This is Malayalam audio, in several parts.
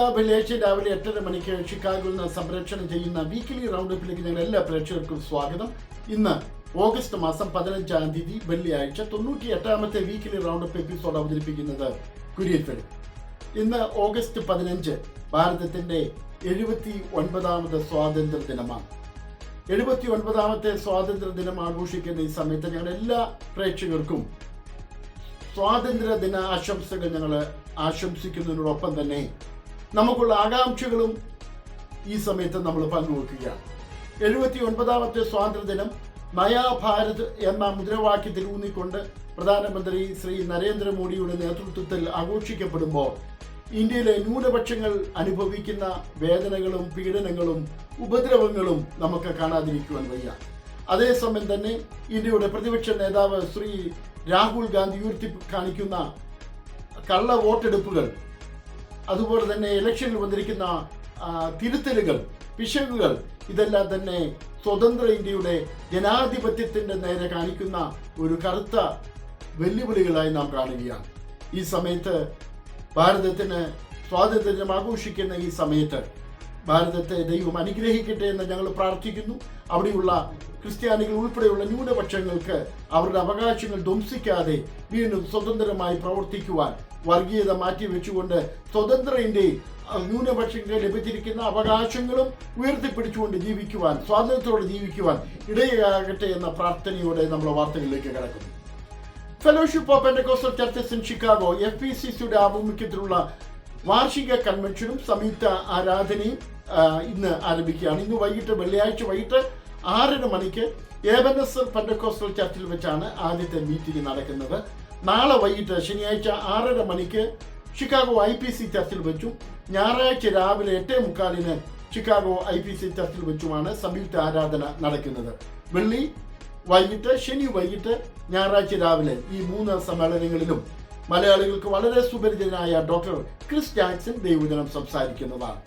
എല്ലാ വെള്ളിയാഴ്ച രാവിലെ എട്ടര മണിക്ക് ഷിക്കാഗോയിൽ നിന്ന് സംപ്രേക്ഷണം ചെയ്യുന്ന വീക്കിലി റൗണ്ടപ്പിലേക്ക് ഞങ്ങൾ എല്ലാ പ്രേക്ഷകർക്കും സ്വാഗതം. ഇന്ന് ഓഗസ്റ്റ് മാസം പതിനഞ്ചാം തീയതി വെള്ളിയാഴ്ച തൊണ്ണൂറ്റി എട്ടാമത്തെ വീക്കിലി റൗണ്ട് അപ്പ് എപ്പിസോഡ് അവതരിപ്പിക്കുന്നത് കുര്യത്തിൽ ഇന്ന് ഓഗസ്റ്റ് പതിനഞ്ച് ഭാരതത്തിന്റെ എഴുപത്തി ഒൻപതാമത് സ്വാതന്ത്ര്യ ദിനമാണ്. എഴുപത്തി ഒൻപതാമത്തെ സ്വാതന്ത്ര്യ ദിനം ആഘോഷിക്കുന്ന ഈ സമയത്ത് ഞങ്ങൾ എല്ലാ പ്രേക്ഷകർക്കും സ്വാതന്ത്ര്യ ദിന ആശംസകൾ ഞങ്ങൾ ആശംസിക്കുന്നതിനോടൊപ്പം തന്നെ നമുക്കുള്ള ആകാംക്ഷകളും ഈ സമയത്ത് നമ്മൾ പങ്കുവെക്കുകയാണ്. എഴുപത്തി ഒൻപതാമത്തെ സ്വാതന്ത്ര്യദിനം നയാഭാരത് നയാ ഭാരത് എന്ന മുദ്രാവാക്യത്തിൽ ഊന്നിക്കൊണ്ട് പ്രധാനമന്ത്രി ശ്രീ നരേന്ദ്രമോദിയുടെ നേതൃത്വത്തിൽ ആഘോഷിക്കപ്പെടുമ്പോൾ ഇന്ത്യയിലെ ന്യൂനപക്ഷങ്ങൾ അനുഭവിക്കുന്ന വേദനകളും പീഡനങ്ങളും ഉപദ്രവങ്ങളും നമുക്ക് കാണാതിരിക്കുവാൻ വയ്യ. അതേസമയം തന്നെ ഇന്ത്യയുടെ പ്രതിപക്ഷ നേതാവ് ശ്രീ രാഹുൽ ഗാന്ധി ഉയർത്തി കാണിക്കുന്ന കള്ള വോട്ടെടുപ്പുകൾ അതുപോലെ തന്നെ ഇലക്ഷനിൽ വന്നിരിക്കുന്ന തിരുത്തലുകൾ പിശകുകൾ ഇതെല്ലാം തന്നെ സ്വതന്ത്ര ഇന്ത്യയുടെ ജനാധിപത്യത്തിന്റെ നേരെ കാണിക്കുന്ന ഒരു കറുത്ത വെല്ലുവിളികളായി നാം കാണുകയാണ്. ഈ സമയത്ത് ഭാരതത്തിന് സ്വാതന്ത്ര്യം ആഘോഷിക്കുന്ന ഈ സമയത്ത് ഭാരതത്തെ ദൈവം അനുഗ്രഹിക്കട്ടെ എന്ന് ഞങ്ങൾ പ്രാർത്ഥിക്കുന്നു. അവിടെയുള്ള ക്രിസ്ത്യാനികൾ ഉൾപ്പെടെയുള്ള ന്യൂനപക്ഷങ്ങൾക്ക് അവരുടെ അവകാശങ്ങൾ ധ്വംസിക്കാതെ വീണ്ടും സ്വതന്ത്രമായി പ്രവർത്തിക്കുവാൻ വർഗീയത മാറ്റിവെച്ചുകൊണ്ട് സ്വതന്ത്ര ഇന്ത്യയിൽ ന്യൂനപക്ഷങ്ങൾക്ക് ലഭിച്ചിരിക്കുന്ന അവകാശങ്ങളും ഉയർത്തിപ്പിടിച്ചുകൊണ്ട് ജീവിക്കുവാൻ സ്വാതന്ത്ര്യത്തോടെ ജീവിക്കുവാൻ ഇടയാകട്ടെ എന്ന പ്രാർത്ഥനയോടെ നമ്മൾ വാർത്തകളിലേക്ക് കടക്കുന്നു. Fellowship of pentecostal churches in Chicago F P C സിയുടെ ആഭിമുഖ്യത്തിലുള്ള വാർഷിക കൺവെൻഷനും സംയുക്ത ആരാധനയും ഇന്ന് ആരംഭിക്കുകയാണ്. ഇന്ന് വൈകിട്ട് വെള്ളിയാഴ്ച വൈകിട്ട് ആറര മണിക്ക് ഏബനസ് പെൻഡക്കോസ്റ്റൽ ചർച്ചിൽ വെച്ചാണ് ആദ്യത്തെ മീറ്റിംഗ് നടക്കുന്നത്. നാളെ വൈകിട്ട് ശനിയാഴ്ച ആറര മണിക്ക് ഷിക്കാഗോ ഐ പി സി ചർച്ചിൽ വെച്ചും ഞായറാഴ്ച രാവിലെ എട്ടേ മുക്കാലിന് ഷിക്കാഗോ ഐ പി സി ചർച്ചിൽ വെച്ചുമാണ് സംയുക്ത ആരാധന നടക്കുന്നത്. വെള്ളി വൈകിട്ട് ശനി വൈകിട്ട് ഞായറാഴ്ച രാവിലെ ഈ മൂന്ന് സമ്മേളനങ്ങളിലും മലയാളികൾക്ക് വളരെ സുപരിചിതനായ ഡോക്ടർ ക്രിസ് ജാക്സൺ ദൈവജനം സംസാരിക്കുന്നതാണ്.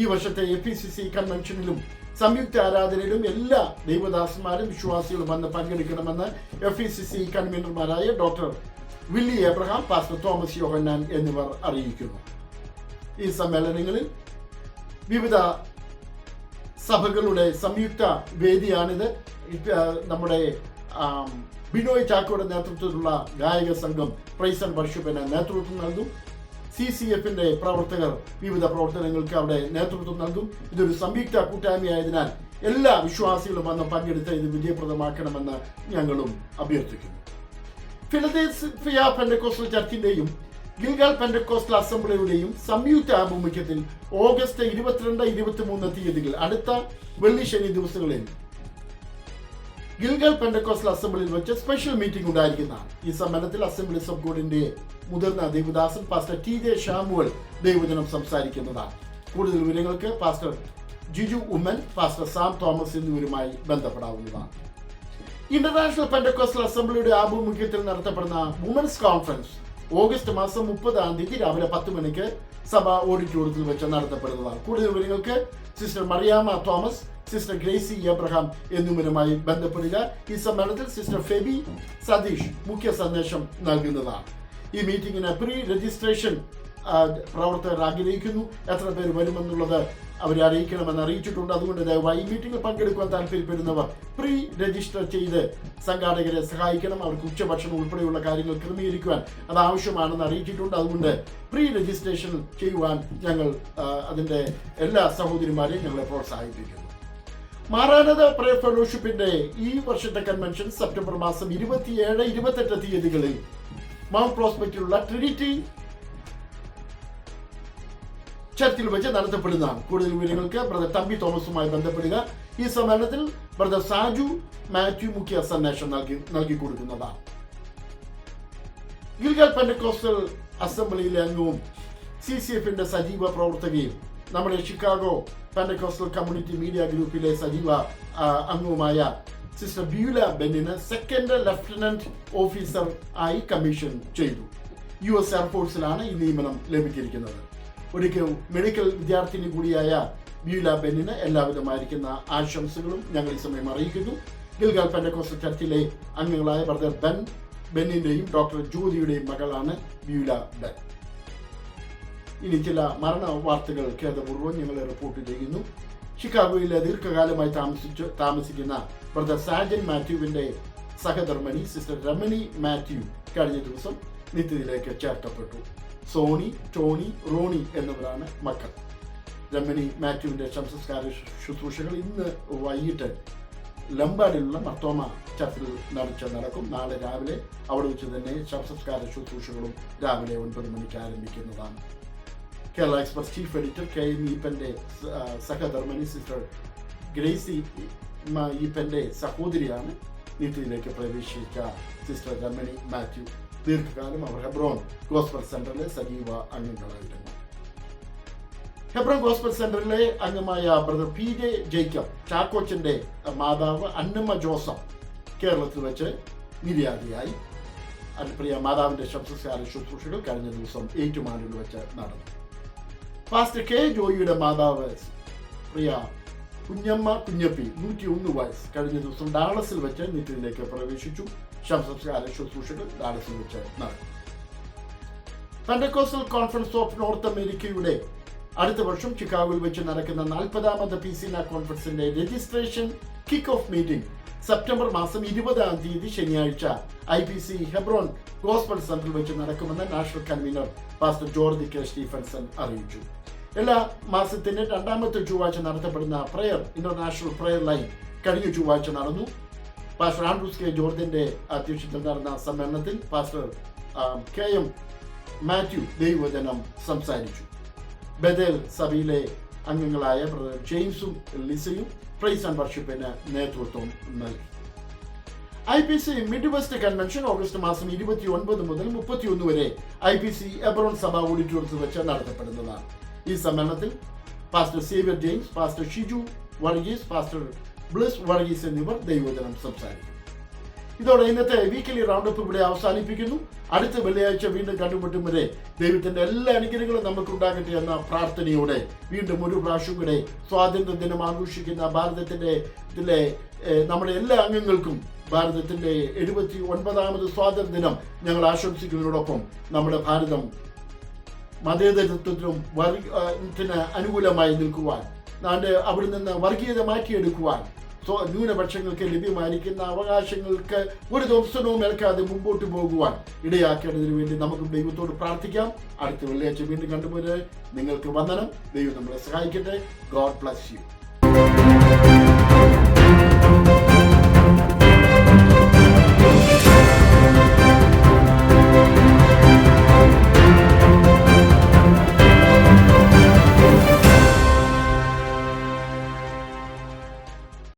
ഈ വർഷത്തെ എ പി സി സി കൺവെൻഷനിലും സംയുക്ത ആരാധനയിലും എല്ലാ ദൈവദാസന്മാരും വിശ്വാസികളും വന്ന് പങ്കെടുക്കണമെന്ന് F E C C കൺവീനർമാരായ doctor Willie Abraham pastor Thomas Yohannan എന്നിവർ അറിയിക്കുന്നു. ഈ സമ്മേളനങ്ങളിൽ വിവിധ സഭകളുടെ സംയുക്ത വേദിയാണിത്. നമ്മുടെ ബിനോയ് ചാക്കോയുടെ നേതൃത്വത്തിലുള്ള ഗായക സംഘം പ്രൈസൺ വർഷപ്പിന് നേതൃത്വം നൽകും. സി സി എഫിന്റെ പ്രവർത്തകർ വിവിധ പ്രവർത്തനങ്ങൾക്ക് അവിടെ നേതൃത്വം നൽകും. ഇതൊരു സംയുക്ത കൂട്ടായ്മയായതിനാൽ എല്ലാ വിശ്വാസികളും വന്ന് പങ്കെടുത്ത് ഇത് വിജയപ്രദമാക്കണമെന്ന് ഞങ്ങളും അഭ്യർത്ഥിക്കുന്നു. ഫിലദേസ്ഫിയ പെൻഡക്കോസ്റ്റൽ ചർച്ചിന്റെയും ഗിൽഗാൽ പെൻഡക്കോസ്റ്റൽ അസംബ്ലിയുടെയും സംയുക്ത ആഭിമുഖ്യത്തിൽ ഓഗസ്റ്റ് ഇരുപത്തിരണ്ട് ഇരുപത്തിമൂന്ന് തീയതികൾ അടുത്ത വെള്ളി ശനി ദിവസങ്ങളിൽ ഗിൽഗൽ പെൻഡക്കോസ്റ്റൽ അസംബ്ലിയിൽ വെച്ച് സ്പെഷ്യൽ മീറ്റിംഗ് ഉണ്ടായിരിക്കുന്നതാണ്. ഈ സമ്മേളനത്തിൽ അസംബ്ലീസ് ഓഫ് ഗോഡിന്റെ മുതിർന്ന ദേവദാസൻ പാസ്റ്റർ ടി ജെ ഷാമുവൽ ദൈവജനം സംസാരിക്കുന്നതാണ്. കൂടുതൽ വിവരങ്ങൾക്ക് pastor Jiju Oommen pastor Sam Thomas എന്നിവരുമായി ബന്ധപ്പെടാവുന്നതാണ്. ഇന്റർനാഷണൽ പെൻഡക്കോസ്റ്റൽ അസംബ്ലിയുടെ ആഭിമുഖ്യത്തിൽ നടത്തപ്പെടുന്ന വുമൻസ് കോൺഫറൻസ് ഓഗസ്റ്റ് മാസം മുപ്പതാം തീയതി രാവിലെ പത്ത് മണിക്ക് സഭ ഓഡിറ്റോറിയത്തിൽ വെച്ച് നടത്തപ്പെടുന്നതാണ്. കൂടുതൽ വിവരങ്ങൾക്ക് sister Mariyama Thomas sister Gracie Abraham എന്നിവരുമായി ബന്ധപ്പെടുക ഈ സമ്മേളനത്തിൽ സിസ്റ്റർ ഫെബി സതീഷ് മുഖ്യ സന്ദേശം നൽകുന്നതാണ്. ഈ മീറ്റിംഗിന് പ്രീ രജിസ്ട്രേഷൻ പ്രവർത്തകർ ആഗ്രഹിക്കുന്നു. എത്ര പേര് വരുമെന്നുള്ളത് അവരെ അറിയിക്കണമെന്ന് അറിയിച്ചിട്ടുണ്ട്. അതുകൊണ്ട് ദയവായി ഈ മീറ്റിംഗിൽ പങ്കെടുക്കാൻ താല്പര്യപ്പെടുന്നവർ പ്രീ രജിസ്റ്റർ ചെയ്ത് സംഘാടകരെ സഹായിക്കണം. അവർക്ക് ഉച്ചഭക്ഷണം ഉൾപ്പെടെയുള്ള കാര്യങ്ങൾ ക്രമീകരിക്കുവാൻ അത് ആവശ്യമാണെന്ന് അറിയിച്ചിട്ടുണ്ട്. അതുകൊണ്ട് പ്രീ രജിസ്ട്രേഷൻ ചെയ്യുവാൻ ഞങ്ങൾ അതിന്റെ എല്ലാ സഹോദരിമാരെയും ഞങ്ങളെ പ്രോത്സാഹിപ്പിക്കുന്നു. മാറാനത പ്രേ ഫെലോഷിപ്പിന്റെ ഈ വർഷത്തെ കൺവെൻഷൻ സെപ്റ്റംബർ മാസം ഇരുപത്തിയേഴ് ഇരുപത്തെട്ട് തീയതികളിൽ മൗണ്ട് പ്രോസ്പെക്റ്റിലുള്ള ട്രിനിറ്റി ചർച്ചിൽ വെച്ച് നടത്തപ്പെടുന്നതാണ് കൂടുതൽ വിവരങ്ങൾക്ക് ബ്രദർ തമ്പി തോമസുമായി ബന്ധപ്പെടുക. ഈ സമ്മേളനത്തിൽ ബ്രദർ സാജു മാത്യു മുഖ്യ സന്ദേശം നൽകി നൽകി കൊടുക്കുന്നതാണ്. ഗിൽഗൽ പെൻഡക്കോസ്റ്റൽ അസംബ്ലിയിലെ അംഗവും സി സി എഫിന്റെ സജീവ പ്രവർത്തകയും നമ്മുടെ ഷിക്കാഗോ പെൻഡക്കോസ്റ്റൽ കമ്മ്യൂണിറ്റി മീഡിയ ഗ്രൂപ്പിലെ സജീവ അംഗവുമായ സിസ്റ്റർ ബ്യൂല ബെന്നിന് സെക്കൻഡ് ലഫ്റ്റനന്റ് ഓഫീസർ ആയി കമ്മീഷൻ ചെയ്തു. യു എസ് എയർഫോഴ്സിലാണ് ഈ നിയമനം ലഭിച്ചിരിക്കുന്നത്. ഒരിക്കൽ മെഡിക്കൽ വിദ്യാർത്ഥിനി കൂടിയായ ബ്യൂല ബെന്നിന് എല്ലാവിധമായിരിക്കുന്ന ആശംസകളും ഞങ്ങൾ ഈ സമയം അറിയിക്കുന്നു. ഗിൽഗാൽ പെൻഡക്കോസ്റ്റൽ ചർച്ചിലെ അംഗങ്ങളായ ബ്രദർ ബെൻ ബെന്നിന്റെയും ഡോക്ടർ ജ്യോതിയുടെയും മകളാണ് ബ്യൂല ബെൻ ഇനി ചില മരണ വാർത്തകൾ ഖേദപൂർവം ഞങ്ങൾ റിപ്പോർട്ട് ചെയ്യുന്നു. ഷിക്കാഗോയിലെ ദീർഘകാലമായി താമസിച്ചു താമസിക്കുന്ന ബ്രദർ സാജൻ മാത്യുവിന്റെ സഹധർമ്മണി സിസ്റ്റർ രമണി മാത്യു കഴിഞ്ഞ ദിവസം നിത്യത്തിലേക്ക് ചേർക്കപ്പെട്ടു. സോണി ടോണി റോണി എന്നിവരാണ് മക്കൾ. രമണി മാത്യുവിന്റെ ശംസസ്കാര ശുശ്രൂഷകൾ ഇന്ന് വൈകിട്ട് ലംബാഡിലുള്ള മർത്തോമ ചർച്ചിൽ നടച്ച നടക്കും. നാളെ രാവിലെ അവിടെ വെച്ച് തന്നെ ശംസസ്കാര ശുശ്രൂഷകളും രാവിലെ ഒൻപത് മണിക്ക് ആരംഭിക്കുന്നതാണ്. Kerala Express chief editor K M ഈപ്പന്റെ സ- സഹധർമ്മിണി സിസ്റ്റർ ഗ്രേസി ഈപ്പന്റെ സഹോദരിയാണ് നീതിയിലേക്ക് പ്രവേശിച്ച സിസ്റ്റർ രമണി മാത്യു ദീർഘകാലം അവർ ഹെബ്രോൺ ഗോസ്ബൽ സെന്ററിലെ സജീവ അംഗങ്ങളായിരുന്നു ഹെബ്രോൺ ഗോസ്ബൽ സെന്ററിലെ അംഗമായ ബ്രദർ പി ജെ ജേക്കബ് ചാക്കോച്ചന്റെ മാതാവ് അന്നമ്മ ജോസഫ് കേരളത്തിൽ വെച്ച് നിര്യാതിയായി പ്രിയ മാതാവിന്റെ ശബ്ദസ്കാര ശുശ്രൂഷകൾ കഴിഞ്ഞ ദിവസം ഏറ്റുമാനൂരിൽ വെച്ച് നടന്നു പാസ്റ്റർ കെ ജോയിയുടെ മാതാവ് പ്രിയ കുഞ്ഞമ്മ കുഞ്ഞപ്പി നൂറ്റി ഒന്ന് വയസ്സ്. കഴിഞ്ഞ ദിവസം ഡാളസിൽ വെച്ച് നിത്യത്തിലേക്ക് പ്രവേശിച്ചു. ശംസംസ്കാര ശുശ്രൂഷകൾ ഡാളസിൽ വെച്ച് നടക്കും പെൻഡക്കോസ്റ്റൽ കോൺഫറൻസ് ഓഫ് നോർത്ത് അമേരിക്കയുടെ അടുത്ത വർഷം ചിക്കാഗോയിൽ വെച്ച് നടക്കുന്ന നാൽപ്പതാമത് P C കോൺഫറൻസിന്റെ registration kick off meeting September മാസം ഇരുപതാം തീയതി ശനിയാഴ്ച I P C Hebron gospel സെന്ററിൽ വെച്ച് നടക്കുമെന്ന് national convener pastor George K. Stephenson അറിയിച്ചു. എല്ലാ മാസത്തിന്റെ രണ്ടാമത്തെ ചൊവ്വാഴ്ച നടത്തപ്പെടുന്ന പ്രയർ ഇന്റർനാഷണൽ പ്രയർ ലൈൻ കഴിഞ്ഞ ചൊവ്വാഴ്ച നടന്നു. Pastor Andrews K. ജോർജിന്റെ അധ്യക്ഷതയിൽ നടന്ന സമ്മേളനത്തിൽ പാസ്റ്റർ കെ. എം. മാത്യു ദൈവവചനം സംസാരിച്ചു. ബദൽ സഭയിലെ അംഗങ്ങളായ ബ്രദർ ജെയിംസും ലിസയും പ്രൈസ് ആൻഡ് വർഷിപ്പിന് നേതൃത്വം നൽകി. I P C mid west convention August മാസം ഇരുപത്തി ഒൻപത് മുതൽ മുപ്പത്തിയൊന്ന് വരെ ഐ പി സി എബ്രോൺ സഭ ഓഡിറ്റോറിയത്തിൽ വെച്ച് നടത്തപ്പെടുന്നതാണ്. ഈ സമ്മേളനത്തിൽ pastor Xavier James pastor Shiju Varghese pastor Bliss Varghese എന്നിവർ ദൈവവചനം സംസാരിക്കും. ഇതോടെ ഇന്നത്തെ വീക്കിലി റൗണ്ട് അപ്പ് ഇവിടെ അവസാനിപ്പിക്കുന്നു. അടുത്ത വെള്ളിയാഴ്ച വീണ്ടും കണ്ടുമുട്ടും വരെ ദൈവത്തിന്റെ എല്ലാ അനുഗ്രഹങ്ങളും നമുക്ക് ഉണ്ടാകട്ടെ എന്ന പ്രാർത്ഥനയോടെ വീണ്ടും ഒരു പ്രാവശ്യം കൂടെ സ്വാതന്ത്ര്യ ദിനം ആഘോഷിക്കുന്ന ഭാരതത്തിന്റെ ഇതിലെ നമ്മുടെ എല്ലാ അംഗങ്ങൾക്കും ഭാരതത്തിന്റെ എഴുപത്തി ഒൻപതാമത് സ്വാതന്ത്ര്യ ദിനം ഞങ്ങൾ ആശംസിക്കുന്നതിനോടൊപ്പം നമ്മുടെ ഭാരതം മതേതരത്വത്തിനും വർഗത്തിന് അനുകൂലമായി നിൽക്കുവാൻ അവിടെ നിന്ന് വർഗീയത മാറ്റിയെടുക്കുവാൻ ന്യൂനപക്ഷങ്ങൾക്ക് ലഭ്യമായിരിക്കുന്ന അവകാശങ്ങൾക്ക് ഒരു ദിവസവും ഏൽക്കാതെ മുമ്പോട്ട് പോകുവാൻ ഇടയാക്കേണ്ടതിന് വേണ്ടി നമുക്ക് ദൈവത്തോട് പ്രാർത്ഥിക്കാം. അടുത്ത വെള്ളിയാഴ്ച വീണ്ടും കണ്ടുപോലെ നിങ്ങൾക്ക് വന്ദനം. ദൈവം നമ്മളെ സഹായിക്കട്ടെ. God bless you.